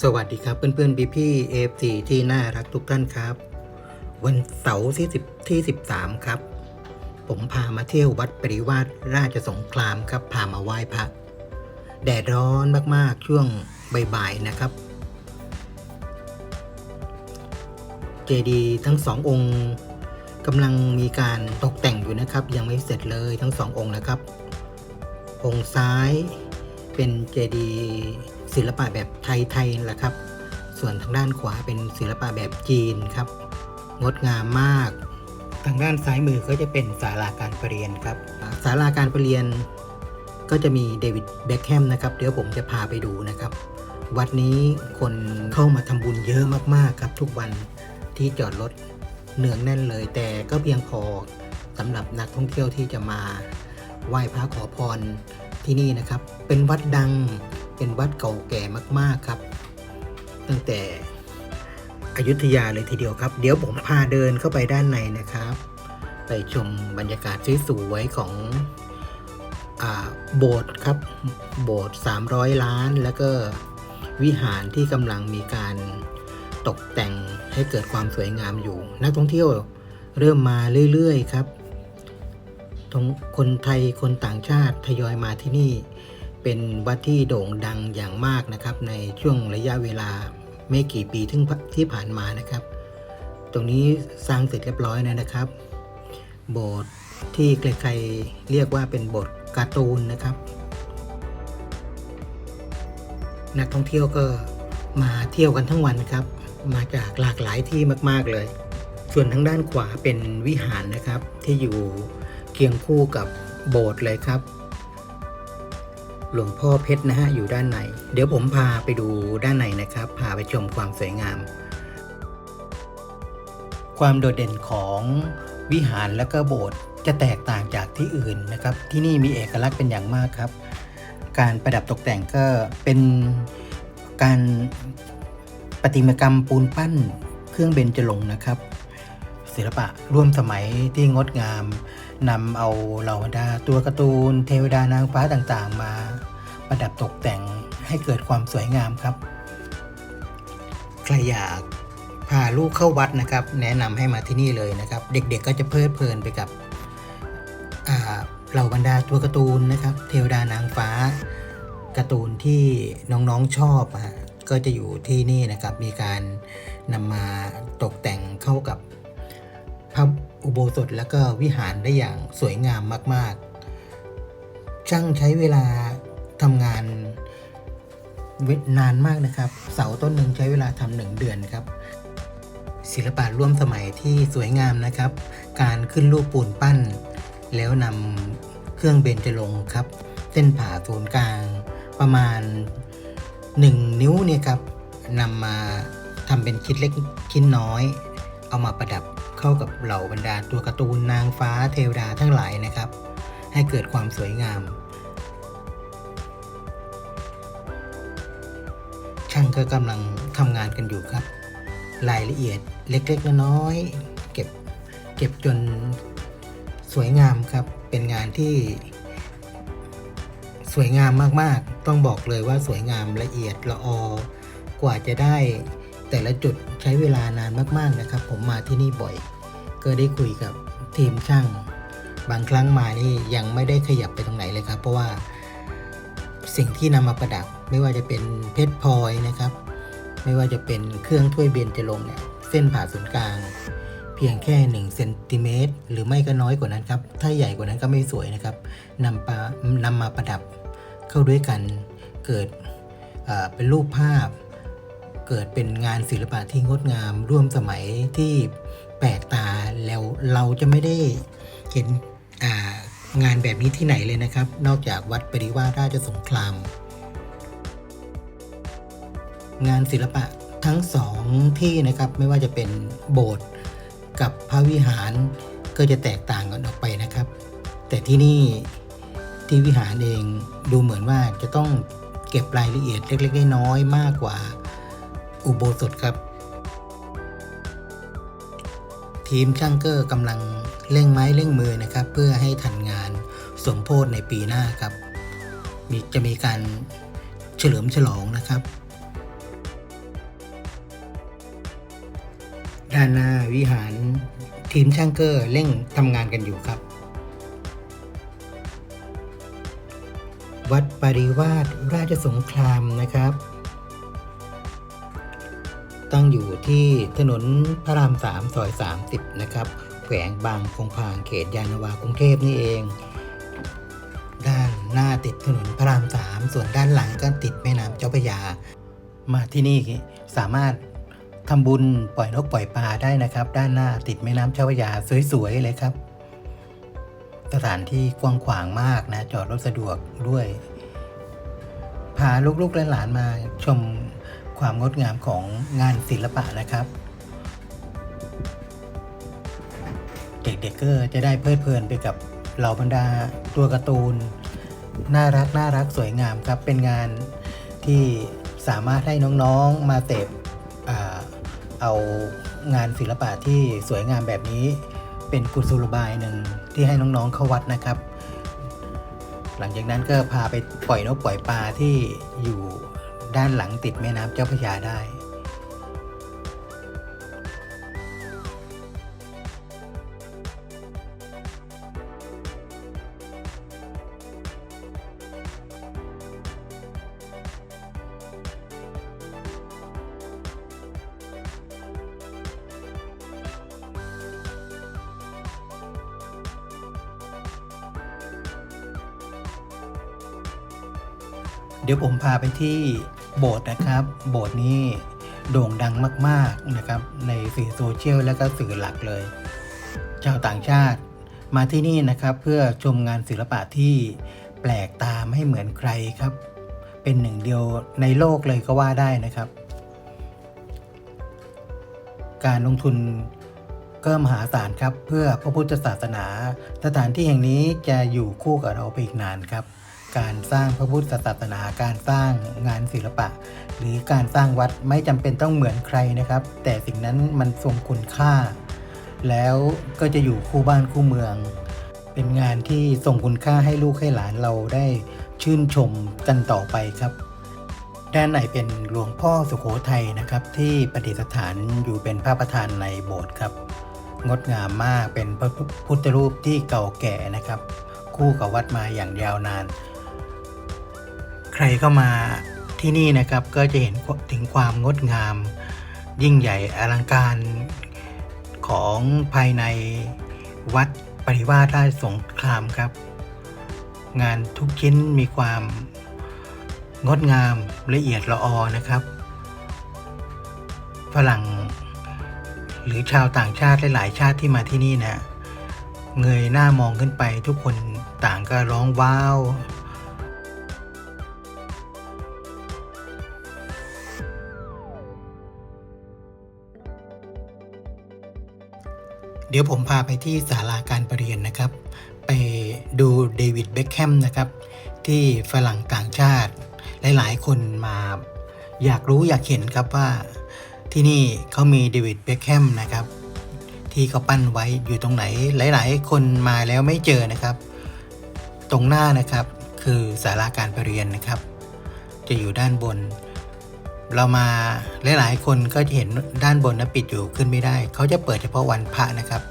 สวัสดีครับเพื่อนๆพี่พี่เอฟซีที่น่ารักทุกท่านครับ วันเสาร์ที่10ที่ 13 ครับ ผมพามาเที่ยววัดปริวาสราชสงครามครับพามาไหว้พระแดดร้อนมากๆช่วงบ่ายๆนะครับ เจดีย์ทั้งสององค์กำลังมีการตกแต่งอยู่นะครับ ยังไม่เสร็จเลยทั้งสององค์นะครับ องค์ซ้ายเป็นเจดีย์ ศิลปะแบบไทยๆแหละครับ ส่วนทางด้านขวาเป็นศิลปะแบบจีนครับ งดงามมาก ทางด้านซ้ายมือก็จะเป็นศาลาการประเรียนครับศาลาการประเรียน ก็จะมีเดวิดเบคแฮมนะครับ เดี๋ยวผมจะพาไปดูนะครับ วัดนี้คนเข้ามาทำบุญเยอะมากๆครับ ทุกวันที่จอดรถเนืองแน่นเลย แต่ก็เพียงพอสำหรับนักท่องเที่ยวที่จะมาไหว้พระขอพรที่นี่นะครับ เป็นวัดดัง เป็นวัดเก่าแก่มาก ๆครับ ตั้งแต่อยุธยาเลยทีเดียวครับ เดี๋ยวผมพาเดินเข้าไปด้านในนะครับ ไปชมบรรยากาศสวยๆของอโบสถ์ครับ โบสถ์300 ล้าน แล้วก็วิหารที่กำลังมีการตกแต่งให้เกิดความสวยงามอยู่ นักท่องเที่ยวเริ่มมาเรื่อยๆครับทั้งคนไทยคนต่างชาติทยอยมาที่นี่ เป็นวัดที่โด่งดังอย่างมากนะครับในช่วงระยะเวลาไม่กี่ปีที่ที่ผ่านมานะครับ ตรงนี้สร้างเสร็จเรียบร้อยแล้วนะครับ โบสถ์ที่ใครๆเรียกว่าเป็นโบสถ์การ์ตูนนะครับ นักท่องเที่ยวก็มาเที่ยวกันทั้งวันครับ มาจากหลากหลายที่มาก ๆเลย ส่วนทางด้านขวาเป็นวิหารนะครับที่อยู่เคียงคู่กับโบสถ์เลยครับ หลวงพ่อเพชรนะฮะอยู่ด้านใน เดี๋ยวผมพาไปดูด้านในนะครับ พาไปชมความสวยงาม ความโดดเด่นของวิหารและก็โบสถ์จะแตกต่างจากที่อื่นนะครับ ที่นี่มีเอกลักษณ์เป็นอย่างมากครับ การประดับตกแต่งก็เป็นการประติมากรรมปูนปั้นเครื่องเบญจรงค์นะครับ ศิลปะร่วมสมัยที่งดงาม นำเอาเหล่าบรรดาตัวการ์ตูน เทวดานางฟ้าต่างๆ มาประดับตกแต่งให้เกิดความสวยงามครับ ใครอยากพาลูกเข้าวัดนะครับ แนะนำให้มาที่นี่เลยนะครับ เด็กๆก็จะเพลิดเพลินไปกับเหล่าบรรดาตัวการ์ตูนนะครับ เทวดานางฟ้าการ์ตูนที่น้องๆชอบก็จะอยู่ที่นี่นะครับ มีการนำมาตกแต่งเข้ากับ อุโบสถและก็วิหารได้อย่างสวยงามมาก ๆ ช่างใช้เวลาทำงานนานมากนะครับ เสาต้นหนึ่งใช้เวลาทำหนึ่งเดือนครับ ศิลปะร่วมสมัยที่สวยงามนะครับ การขึ้นรูปปูนปั้น แล้วนำเครื่องเบญจรงครับ เส้นผ่าศูนย์กลางประมาณ 1 นิ้วเนี่ยครับนำมาทำเป็นชิ้นเล็กชิ้นน้อย เอามาประดับ เข้ากับเหล่าบรรดาตัวการ์ตูนนางฟ้าเทวดาทั้งหลายนะครับ ให้เกิดความสวยงาม ช่างก็กำลังทำงานกันอยู่ครับ รายละเอียดเล็กๆน้อยๆเก็บเก็บจนสวยงามครับ เป็นงานที่สวยงามมากๆ ต้องบอกเลยว่าสวยงามละเอียดละออกว่าจะได้ แต่ละจุดใช้เวลานานมากๆนะครับ ผมมาที่นี่บ่อย ก็ได้คุยกับทีมช่าง บางครั้งมานี่ยังไม่ได้ขยับไปตรงไหนเลยครับ เพราะว่าสิ่งที่นำมาประดับไม่ว่าจะเป็นเพชรพลอยนะครับ ไม่ว่าจะเป็นเครื่องถ้วยเบญจรงเนี่ยเส้นผ่าศูนย์กลาง เพียงแค่1เซนติเมตรหรือไม่ก็น้อยกว่านั้นครับ ถ้าใหญ่กว่านั้นก็ไม่สวยนะครับนำปานำมาประดับเข้าด้วยกันเกิดเป็นรูปภาพ เกิดเป็นงานศิลปะที่งดงาม ร่วมสมัยที่แปลกตาแล้วเราจะไม่ได้เห็นงานแบบนี้ที่ไหนเลยนะครับ นอกจากวัดปริวาราชสงคราม งานศิลปะทั้งสองที่นะครับไม่ว่าจะเป็นโบสถ์กับพระวิหารก็จะแตกต่างกันออกไปนะครับ แต่ที่นี่ที่วิหารเองดูเหมือนว่าจะต้องเก็บรายละเอียดเล็กๆน้อยๆมากกว่า อุโบสถครับ ทีมช่างเกอร์กำลังเร่งไม้เร่งมือนะครับ เพื่อให้ทันงานสมโพธในปีหน้าครับ มีจะมีการเฉลิมฉลองนะครับ ด้านหน้าวิหารทีมช่างเกอร์เร่งทำงานกันอยู่ครับ วัดปริวาสราชสงครามนะครับ ตั้งอยู่ที่ถนนพระรามสามซอย 30 นะครับ แขวงบางพงพางเขตยานนาวากรุงเทพนี่เอง ด้านหน้าติดถนนพระรามสามส่วนด้านหลังก็ติดแม่น้ำเจ้าพระยา มาที่นี่สามารถทำบุญปล่อยนกปล่อยปลาได้นะครับ ด้านหน้าติดแม่น้ำเจ้าพระยาสวยๆเลยครับ สถานที่กว้างขวางมากนะ จอดรถสะดวกด้วย พาลูกๆและหลานมาชม ความงดงามของงานศิลปะนะครับ เด็กๆก็จะได้เพลิดเพลินไปกับเหล่าบรรดาตัวการ์ตูน น่ารักน่ารักสวยงามครับ เป็นงานที่สามารถให้น้องๆมาเสพเอางานศิลปะที่สวยงามแบบนี้ เป็นกุศโลบายหนึ่งที่ให้น้องๆเข้าวัดนะครับ หลังจากนั้นก็พาไปปล่อยนกปล่อยปลาที่อยู่ ด้านหลังติดแม่น้ำเจ้าพระยาได้ เดี๋ยวผมพาไปที่ โบสถ์นะครับ โบสถ์นี้โด่งดังมาก ๆนะครับ ในสื่อโซเชียลและก็สื่อหลักเลย ชาวต่างชาติมาที่นี่นะครับเพื่อชมงานศิลปะที่แปลกตาไม่เหมือนใครครับ เป็นหนึ่งเดียวในโลกเลยก็ว่าได้นะครับ การลงทุนก็มหาศาลครับ เพื่อพระพุทธศาสนา สถานที่แห่งนี้จะอยู่คู่กับเราไปอีกนานครับ การสร้างพระพุทธศาสนาการสร้างงานศิลปะ หรือการสร้างวัดไม่จำเป็นต้องเหมือนใครนะครับ แต่สิ่งนั้นมันทรงคุณค่า แล้วก็จะอยู่คู่บ้านคู่เมือง เป็นงานที่ส่งคุณค่าให้ลูกให้หลานเราได้ชื่นชมกันต่อไปครับ ด้านในเป็นหลวงพ่อสุโขทัยนะครับ ที่ประดิษฐานอยู่เป็นพระประธานในโบสถ์ครับ งดงามมากเป็นพระพุทธรูปที่เก่าแก่นะครับ คู่กับวัดมาอย่างยาวนาน ใครเข้ามาที่นี่นะครับก็จะเห็นถึงความงดงาม ยิ่งใหญ่อลังการของภายในวัดปริวาสราชสงครามครับ งานทุกชิ้นมีความงดงามละเอียดละออนะครับฝรั่งหรือชาวต่างชาติหลายๆชาติที่มาที่นี่นะเงยหน้ามองขึ้นไปทุกคนต่างก็ร้องว้าว ดี๋ยวผมพาไปที่ศาลาการประเรียนนะครับ ไปดูเดวิดเบคแฮมนะครับ ที่ฝรั่งต่างชาติ หลายๆ คนมาอยากรู้อยากเห็นครับว่าที่นี่เขามีเดวิดเบคแฮมนะครับ ที่เขาปั้นไว้อยู่ตรงไหน หลาย ๆ คนมาแล้วไม่เจอนะครับ ตรงหน้านะครับคือศาลาการประเรียนนะครับ จะอยู่ด้านบน เรามาหลายๆคนก็จะเห็นด้านบนนะปิดอยู่ขึ้นไม่ได้ เขาจะเปิดเฉพาะวันพระนะครับ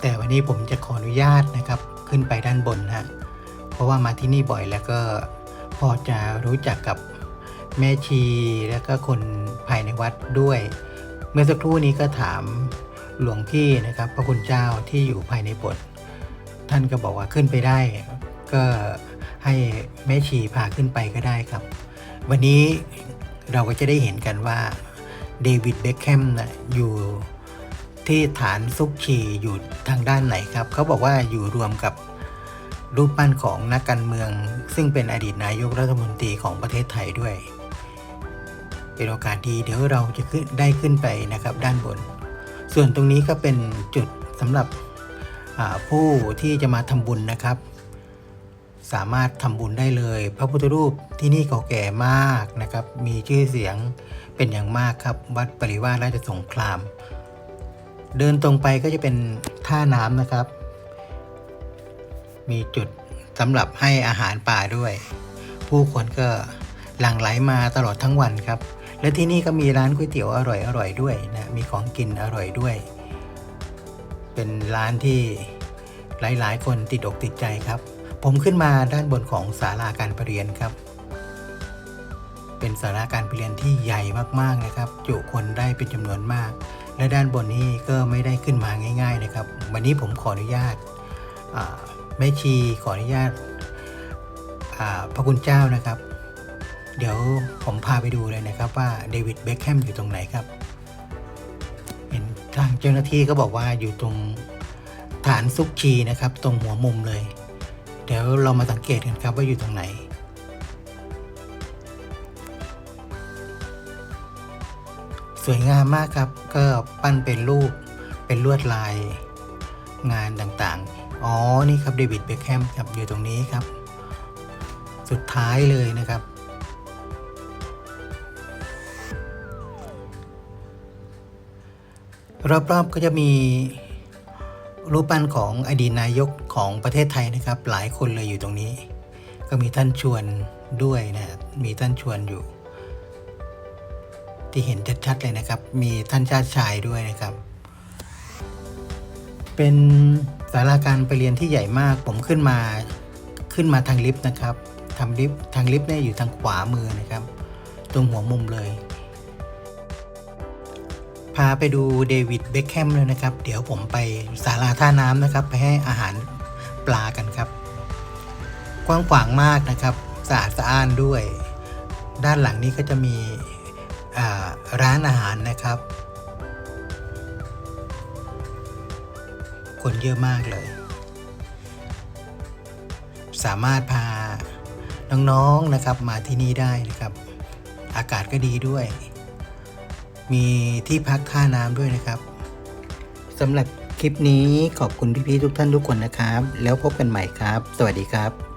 แต่วันนี้ผมจะขออนุญาตนะครับขึ้นไปด้านบนฮะเพราะว่ามาที่นี่บ่อยแล้วก็พอจะรู้จักกับแม่ชีแล้วก็คนภายในวัดด้วย เมื่อสักครู่นี้ก็ถามหลวงพี่นะครับ พระคุณเจ้าที่อยู่ภายในโบสถ์ท่านก็บอกว่าขึ้นไปได้ ก็ให้แม่ชีพาขึ้นไปก็ได้ครับ วันนี้ เราก็จะได้เห็นกันว่าเดวิดเบคแฮมนะอยู่ที่ฐานซุกชีอยู่ทางด้านไหนครับ เขาบอกว่าอยู่รวมกับรูปปั้นของนักการเมือง ซึ่งเป็นอดีตนายกรัฐมนตรีของประเทศไทยด้วย เป็นโอกาสดีเดี๋ยวเราจะขึ้นได้ขึ้นไปนะครับด้านบน ส่วนตรงนี้ก็เป็นจุดสำหรับผู้ที่จะมาทำบุญนะครับ สามารถทำบุญได้เลย พระพุทธรูปที่นี่เก่าแก่มากนะครับ มีชื่อเสียงเป็นอย่างมากครับ วัดปริวาสราชสงคราม เดินตรงไปก็จะเป็นท่าน้ำนะครับ มีจุดสำหรับให้อาหารป่าด้วย ผู้คนก็หลั่งไหลมาตลอดทั้งวันครับ และที่นี่ก็มีร้านก๋วยเตี๋ยวอร่อยอร่อยด้วยนะมีของกินอร่อยด้วย เป็นร้านที่หลาย ๆ คนติดอกติดใจครับ ผมขึ้นมาด้านบนของศาลาการประเรียนครับ เป็นศาลาการประเรียนที่ใหญ่มากๆนะครับ จุคนได้เป็นจำนวนมาก และด้านบนนี้ก็ไม่ได้ขึ้นมาง่าย ๆ นะครับ วันนี้ผมขออนุญาตาแม่ชีขออนุญาตาพระคุณเจ้านะครับ เดี๋ยวผมพาไปดูเลยนะครับว่าเดวิดเบคแฮมอยู่ตรงไหนครับ เห็นทางเจ้าหน้าที่ก็บอกว่าอยู่ตรงฐานซุกชีนะครับ ตรงหัวมุมเลย เดี๋ยวเรามาสังเกตกันครับว่าอยู่ตรงไหน สวยงามมากครับก็ปั้นเป็นรูปเป็นลวดลายงานต่างๆ อ๋อ นี่ครับเดวิดเบคแฮมครับอยู่ตรงนี้ครับ สุดท้ายเลยนะครับ รอบๆก็จะมี รูปปั้นของอดีตนายกของประเทศไทยนะครับ หลายคนเลยอยู่ตรงนี้ ก็มีท่านชวนด้วยนะมีท่านชวนอยู่ ที่เห็นชัดๆเลยนะครับ มีท่านชาติชายด้วยนะครับ เป็นศาลาการไปเรียนที่ใหญ่มาก ผมขึ้นมาขึ้นมาทางลิฟต์นะครับทางลิฟต์ทางลิฟต์เนี่ยอยู่ทางขวามือนะครับ ตรงหัวมุมเลย พาไปดูเดวิดเบคแฮมเลยนะครับ เดี๋ยวผมไปศาลาท่าน้ำนะครับ ไปให้อาหารปลากันครับ กว้างขวางมากนะครับสะอาดสะอ้านด้วย ด้านหลังนี้ก็จะมีร้านอาหารนะครับ คนเยอะมากเลย สามารถพาน้องๆนะครับมาที่นี่ได้นะครับ อากาศก็ดีด้วย มีที่พักท่าน้ำด้วยนะครับสำหรับคลิปนี้ขอบคุณพี่ๆทุกท่านทุกคนนะครับ แล้วพบกันใหม่ครับ สวัสดีครับ